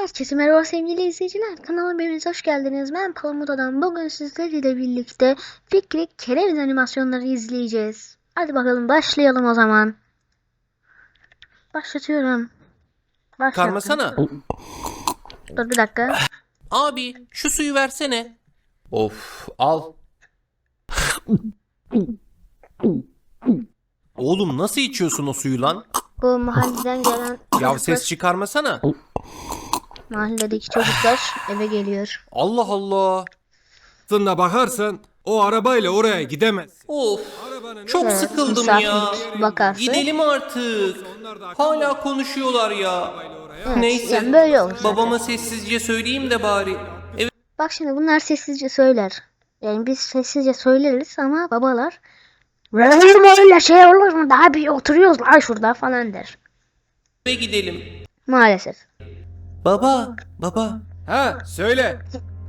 Herkese merhaba sevgili izleyiciler. Kanalıma hepiniz hoş geldiniz. Ben Palamuta'dan bugün sizlerle birlikte Fikri Kereviz animasyonları izleyeceğiz. Hadi bakalım başlayalım o zaman. Başlatıyorum. Başlattım. Karmasana. Dur bir dakika. Abi şu suyu versene. Of al. Oğlum nasıl içiyorsun o suyu lan? Bu mahalleden gelen Ya ses çıkarmasana. Mahalledeki çocuklar eve geliyor. Allah Allah. Aslında bakarsan o arabayla oraya gidemez. Of çok Evet, sıkıldım misafir ya. Bakarsa. Gidelim artık. Hala konuşuyorlar ya. Evet, Neyse. yani böyle olur zaten. Babama sessizce söyleyeyim de bari. Evet. Bak şimdi bunlar sessizce söyler. Yani biz sessizce söyleriz ama babalar Olur mu öyle şey olur mu? Daha bir oturuyoruz lan şurada falan der. Eve gidelim. Maalesef. Baba, baba. Ha söyle.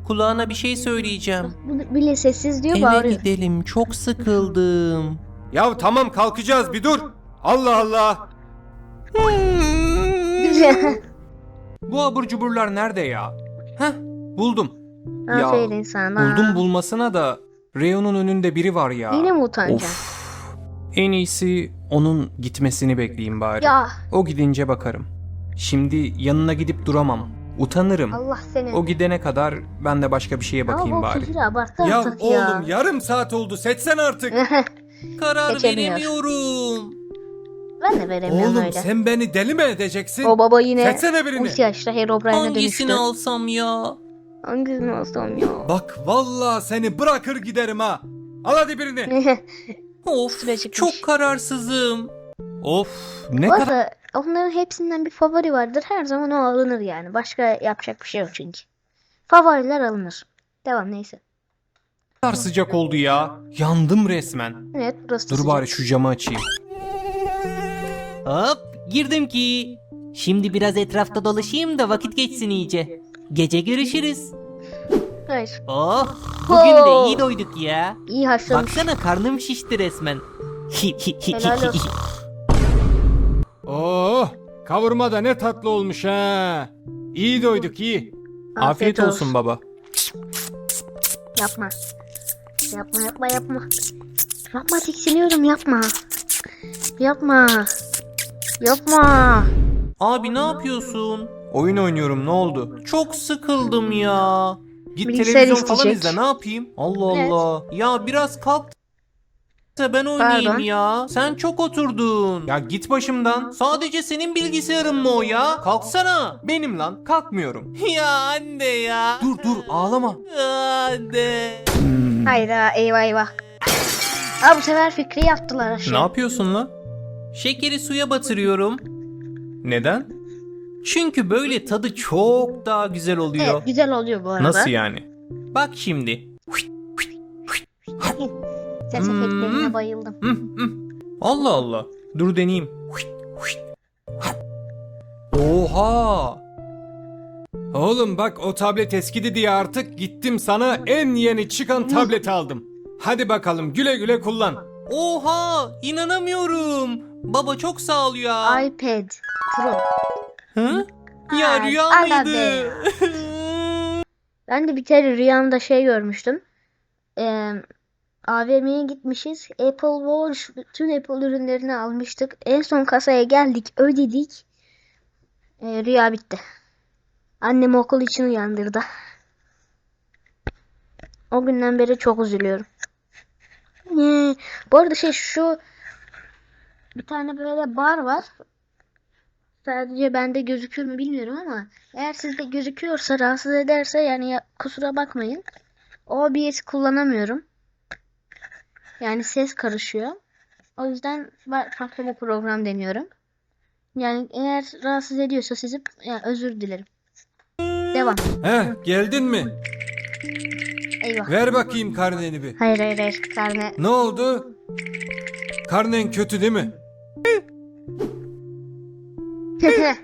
Kulağına bir şey söyleyeceğim. Bu bile sessiz diyor Eve bağırıyor. gidelim. Çok sıkıldım. Ya tamam kalkacağız bir dur. Allah Allah. Bu abur cuburlar nerede ya? Heh buldum. Aferin sana. Buldum bulmasına da reyonun önünde biri var ya. Yine mi utanacaksın? Of. En iyisi onun gitmesini bekleyeyim bari. Ya O gidince bakarım. Şimdi yanına gidip duramam. Utanırım. Allah seni. O gidene kadar ben de başka bir şeye bakayım Ama bari. o fikri abarttı Ya artık oğlum ya. yarım saat oldu seçsen artık. Karar Seçemiyor. veremiyorum. ben de veremiyorum Oğlum öyle. sen beni deli mi edeceksin? O baba yine Seçsene birini. ulti yaşta Herobrine'e dönüştü. Hangisini alsam ya? Hangisini alsam ya? Bak vallahi seni bırakır giderim ha. Al hadi birini. Of çok kararsızım. of ne Bu kadar arada onların hepsinden bir favori vardır. Her zaman o alınır yani. Başka yapacak bir şey yok çünkü. Favoriler alınır. Devam neyse. sıcak oldu ya. Yandım resmen. Evet burası da Dur sıcak. bari şu camı açayım. Hop girdim ki. Şimdi biraz etrafta dolaşayım da vakit geçsin iyice. Gece görüşürüz. Hayır. Oh bugün de iyi doyduk ya. İyi haşlamış. Baksana karnım şişti resmen. Helal olsun. Kavurma da ne tatlı olmuş ha. İyi doyduk iyi. Afiyet, olsun baba. Yapma. Yapma yapma yapma. Yapma tiksiniyorum yapma. Yapma. Yapma. Abi ne yapıyorsun? Oyun oynuyorum ne oldu? Çok sıkıldım ya. Git Bilgisayar televizyon falan isteyecek. izle ne yapayım? Allah Evet. Allah. Ya biraz kalk ben oynayayım Pardon. ya. Sen çok oturdun. Ya git başımdan. Sadece senin bilgisayarın mı o ya? Kalksana. Benim lan kalkmıyorum. Ya anne ya. Dur dur ağlama. Anne. Hayda eyvah eyvah. Aa bu sefer fikri yaptılar aşağı. Ne yapıyorsun lan? Şekeri suya batırıyorum. Neden? Çünkü böyle tadı çok daha güzel oluyor. Evet, güzel oluyor bu arada. Nasıl yani? Bak şimdi. Ses Hmm. efektlerine bayıldım. Hı, hı. Allah Allah. Dur deneyeyim. Oha! Oğlum bak o tablet eskidi diye artık gittim sana en yeni çıkan tableti aldım. Hadi bakalım güle güle kullan. Oha inanamıyorum. Baba çok sağ ol ya. iPad Pro. Hı? Ya Ay, rüya mıydı? Ben de bir kere rüyamda şey görmüştüm. Ee, AVM'ye gitmişiz. Apple Watch bütün Apple ürünlerini almıştık. En son kasaya geldik, ödedik. Ee, rüya bitti. Annem okul için uyandırdı. O günden beri çok üzülüyorum. Ee, bu arada şey şu bir tane böyle bar var. Sadece bende gözükür mü bilmiyorum ama eğer sizde gözüküyorsa rahatsız ederse yani ya- kusura bakmayın. OBS kullanamıyorum. Yani ses karışıyor. O yüzden farklı bir program deniyorum. Yani eğer rahatsız ediyorsa sizi yani özür dilerim. Devam. Heh geldin mi? Eyvah. Ver bakayım karneni bir. Hayır hayır hayır. Karne. Ne oldu? Karnen kötü değil mi?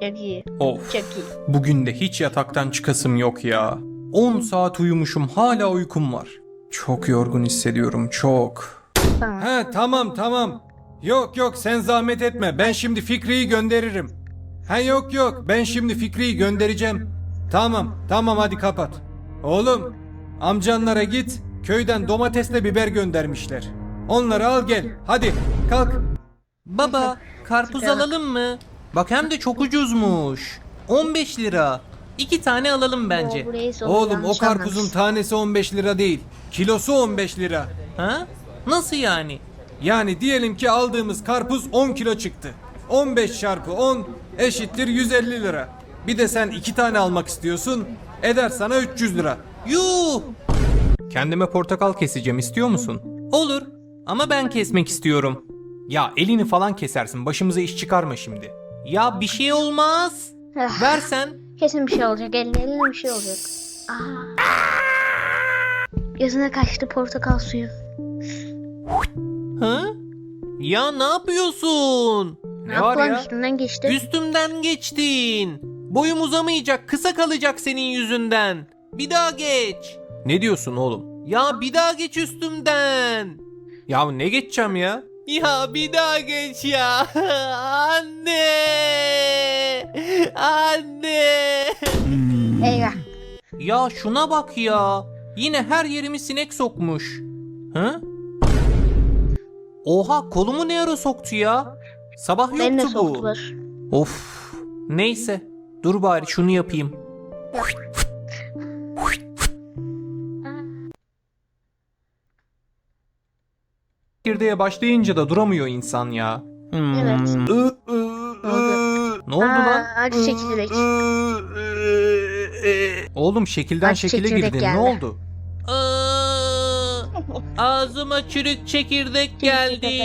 Çok iyi. Of. Çok iyi. Bugün de hiç yataktan çıkasım yok ya. 10 saat uyumuşum hala uykum var. Çok yorgun hissediyorum çok. He tamam tamam. Yok yok sen zahmet etme ben şimdi Fikri'yi gönderirim. Ha yok yok ben şimdi Fikri'yi göndereceğim. Tamam tamam hadi kapat. Oğlum amcanlara git köyden domatesle biber göndermişler. Onları al gel hadi kalk. Baba karpuz alalım mı? Bak hem de çok ucuzmuş. 15 lira. İki tane alalım bence. Oğlum o karpuzun tanesi 15 lira değil. Kilosu 15 lira. Ha? Nasıl yani? Yani diyelim ki aldığımız karpuz 10 kilo çıktı. 15 çarpı 10 eşittir 150 lira. Bir de sen iki tane almak istiyorsun. Eder sana 300 lira. Yuh! Kendime portakal keseceğim istiyor musun? Olur. Ama ben kesmek istiyorum. Ya elini falan kesersin. Başımıza iş çıkarma şimdi. Ya bir şey olmaz. Versen. Kesin bir şey olacak. Eline bir şey olacak. Aa. Gözüne kaçtı portakal suyu. Ha? Ya ne yapıyorsun? Ne yaptı lan üstünden geçti. Üstümden geçtin. Boyum uzamayacak, kısa kalacak senin yüzünden. Bir daha geç. Ne diyorsun oğlum? Ya bir daha geç üstümden. Ya ne geçeceğim ya? Ya bir daha geç ya. Anne. Anne. Eyvah. Ya şuna bak ya. Yine her yerimi sinek sokmuş. Hı? Oha kolumu ne ara soktu ya? Sabah yoktu Beni de bu. soktular. Of. Neyse. Dur bari şunu yapayım. Çekirdeğe başlayınca da duramıyor insan ya. Evet. Ne oldu lan? Aa, acı çekirdek. Oğlum şekilden Acı şekile çekirdek girdin. geldi. Ne oldu? Aa, ağzıma çürük çekirdek geldi.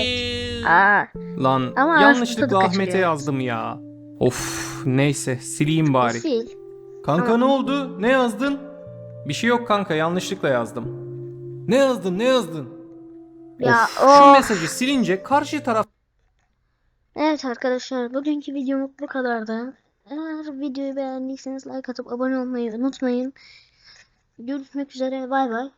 Aa, Lan Ama yanlışlıkla tadı Ahmet'e kaçırıyor. yazdım ya. Of neyse sileyim bari. sil. Kanka Tamam. ne oldu? Ne yazdın? Bir şey yok kanka yanlışlıkla yazdım. Ne yazdın ne yazdın? Ya of, şu o. mesajı silince karşı taraf Evet arkadaşlar bugünkü videomuz bu kadardı. Eğer videoyu beğendiyseniz like atıp abone olmayı unutmayın. Görüşmek üzere bay bay.